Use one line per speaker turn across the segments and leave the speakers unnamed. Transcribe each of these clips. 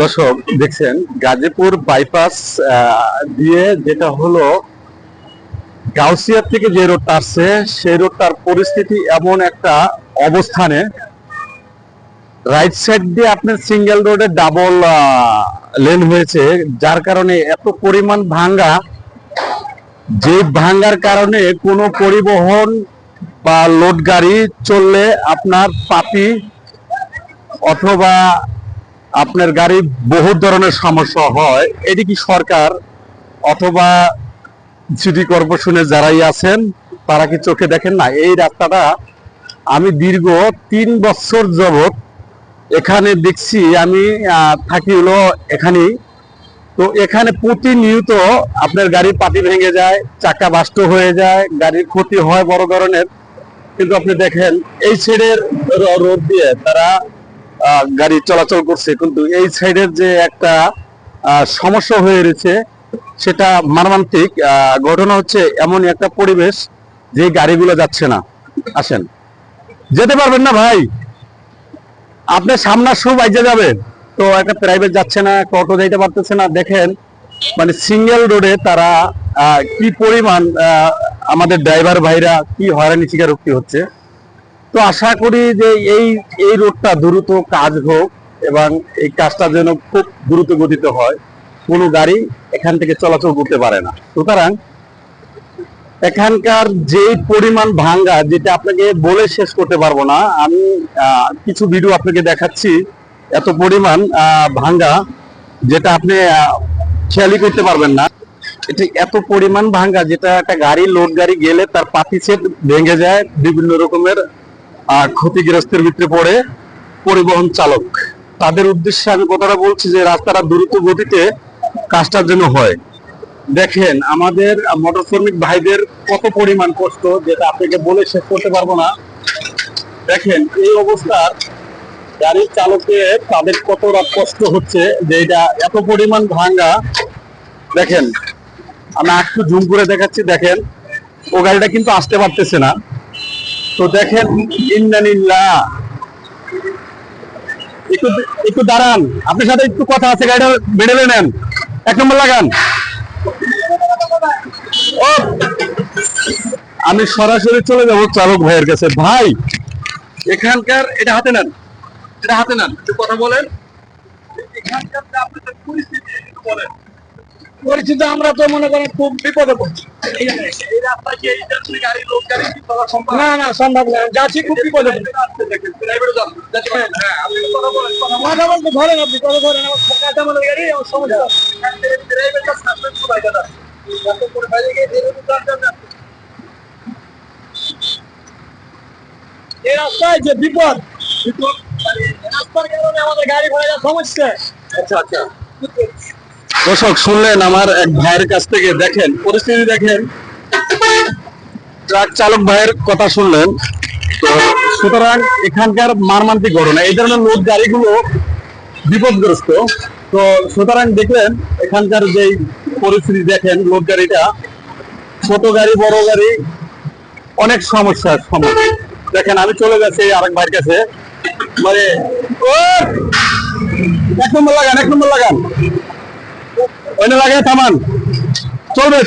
দর্শক, দেখছেন, গাজীপুর বাইপাস দিয়ে যেটা হলো, গাউসিয়া থেকে যে রোডটা আসছে, সেই রোডটার পরিস্থিতি এমন একটা অবস্থানে। রাইট সাইড দিয়ে আপনার সিঙ্গেল রোডে ডাবল লেন হয়েছে, যার কারণে এত পরিমাণ ভাঙ্গা। যে ভাঙ্গার কারণে কোনো পরিবহন বা লোড গাড়ি চললে আপনার পাপি অথবা আপনার গাড়ি বহু ধরনের সমস্যা হয়। এটি কি সরকার অথবা সিটি কর্পোরেশনের যারাই আছেন, তারা কি চোখে দেখেন না? এই রাস্তাটা আমি দীর্ঘ তিন বছর যাবত এখানে দেখছি, আমি থাকি হলো এখানেই। তো এখানে প্রতিনিয়ত আপনার গাড়ির পাতি ভেঙে যায়, চাকা বাষ্ট হয়ে যায়, গাড়ির ক্ষতি হয় বড় ধরনের। কিন্তু আপনি দেখেন, এই সাইডের রোড দিয়ে তারা গাড়ি চলাচল করছে কিন্তু এই সাইডের যে একটা সমস্যা হয়ে রয়েছে সেটা মানবান্তিক আহ, ঘটনা হচ্ছে এমনই একটা পরিবেশ যে গাড়িগুলো যাচ্ছে না। আসেন। যেতে পারবেন না ভাই। আপনি সামনার শো বাইজে যাবেন তো একটা প্রাইভেট যাচ্ছে না অটো যাইতে পারতেছে না। দেখেন মানে সিঙ্গেল রোডে তারা কি পরিমাণ আমাদের ড্রাইভার ভাইরা কি হয়রানি স্বীকারোক্তি হচ্ছে। তো আশা করি যে এই এই রোডটা দ্রুত কাজ হোক এবং এই কাজটা যেন খুব দ্রুত গতিতে হয়। কোনো গাড়ি এখান থেকে চলাচল করতে পারে না। সুতরাং এখানকার যে পরিমাণ ভাঙ্গা যেটা আপনাকে বলে শেষ করতে পারব না আমি কিছু ভিডিও আপনাকে দেখাচ্ছি এত পরিমাণ ভাঙ্গা যেটা আপনি আহ, খেয়ালই করতে পারবেন না। এটা এত পরিমাণ ভাঙ্গা যেটা একটা গাড়ি লোড গাড়ি গেলে তার পাতি সেট ভেঙে যায় বিভিন্ন রকমের ক্ষতিগ্রস্তের ভিতরে পড়ে পরিবহন চালক। তাদের উদ্দেশ্যে আমি কথাটা বলছি যে রাস্তাটা দ্রুত গতিতে কাজটার জন্য হয়। দেখেন, আমাদের মোটর শ্রমিক ভাইদের কত পরিমাণ কষ্ট যেটা আপনাকে বলে শেষ করতে পারব না। দেখেন, এই অবস্থার গাড়ির চালকের তাদের কতটা কষ্ট হচ্ছে যে এটা এত পরিমাণ ভাঙ্গা দেখেন, আমি একটু জুম করে দেখাচ্ছি, দেখেন, ও গাড়িটা কিন্তু আসতে পারতেছে না। তো দেখেন ইন্নানিল্লাহ একটু একটু দাঁড়ান। আপনার সাথে একটু কথা আছে, গাড়িটা বেড়ে নেন। এক নম্বর লাগান। আমি সরাসরি চলে যাব চালক ভাইয়ের কাছে। ভাই, এখানকার এটা হাতে নেন। এটা হাতে নেন। একটু কথা বলেন। এখানকার আপনাদের পরিস্থিতি, একটু বলেন।
পরিচিত আমরা তো মনে করেন খুব বিপদে পড়ছি। না না, সম্ভব না। যাচ্ছি খুব বিপদে
কথা
বলতে ধরেন আপনি, কথা ধরেন এই রাস্তায় যে বিপদ রাস্তার কারণে আমাদের গাড়ি ঘোড়া সমস্যা।
আচ্ছা আচ্ছা। দর্শক, শুনলেন আমার এক ভাইয়ের কাছ থেকে, দেখেন, পরিস্থিতি দেখেন। ট্রাক চালক ভাইয়ের কথা শুনলেন। তো সুতরাং এখানকার মারমান্তিক ঘটনা, এই ধরনের লোড গাড়িগুলো বিপদগ্রস্ত। তো সুতরাং দেখলেন, এখানকার যে পরিস্থিতি দেখেন, লোড গাড়িটা, ছোট গাড়ি, বড় গাড়ি, অনেক সমস্যার সমস্যা দেখেন, আমি চলে গেছি আরেক ভাইয়ের কাছে। মানে ও এক নম্বর লাগান, এক নম্বর লাগান। লাগে থামান। চলবে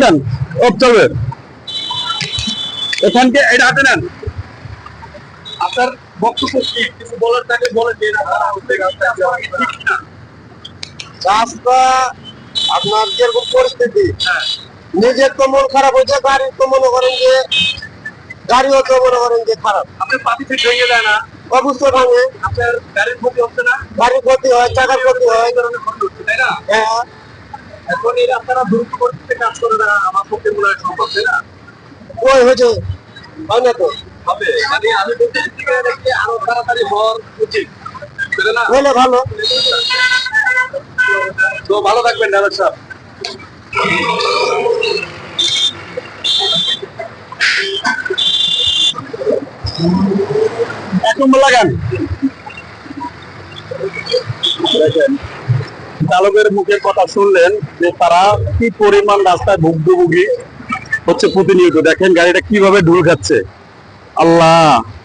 দেন। ও চলবে। এখানকে এটা হাতে নেন। আপনার বক্তব্য কি? কিছু বলার থাকে বলেন যে রাস্তা হচ্ছে রাস্তা ঠিক না?
রাস্তা আপনার যেরকম পরিস্থিতি নিজের তো মন খারাপ হয়েছে গাড়ির তো মনে করেন যে গাড়িও তো মনে করেন যে খারাপ।
ভেঙে না?
ভাঙে।
আপনার গাড়ির ক্ষতি হচ্ছে না?
গাড়ির ক্ষতি হয় টাকার ক্ষতি হয়।
ক্ষতি হচ্ছে তাই না?
হ্যাঁ।
এখন এই রাস্তাটা দ্রুত গতিতে কাজ করে না আমার পক্ষে মনে হয় সম্ভব তাই না?
ওই হয়েছে। হয় না তো?
হবে। মানে আমি বলতে চাচ্ছি আরও তাড়াতাড়ি হওয়ার উচিত?
হলে ভালো।
তো ভালো থাকবেন ড্রাইভার সাহেব। এক নম্বর লাগান। দেখেন। চালকের মুখের কথা শুনলেন যে তারা কি পরিমাণ রাস্তায় ভুগভুগি হচ্ছে প্রতিনিয়ত। দেখেন গাড়িটা কীভাবে ঢুল খাচ্ছে। আল্লাহ!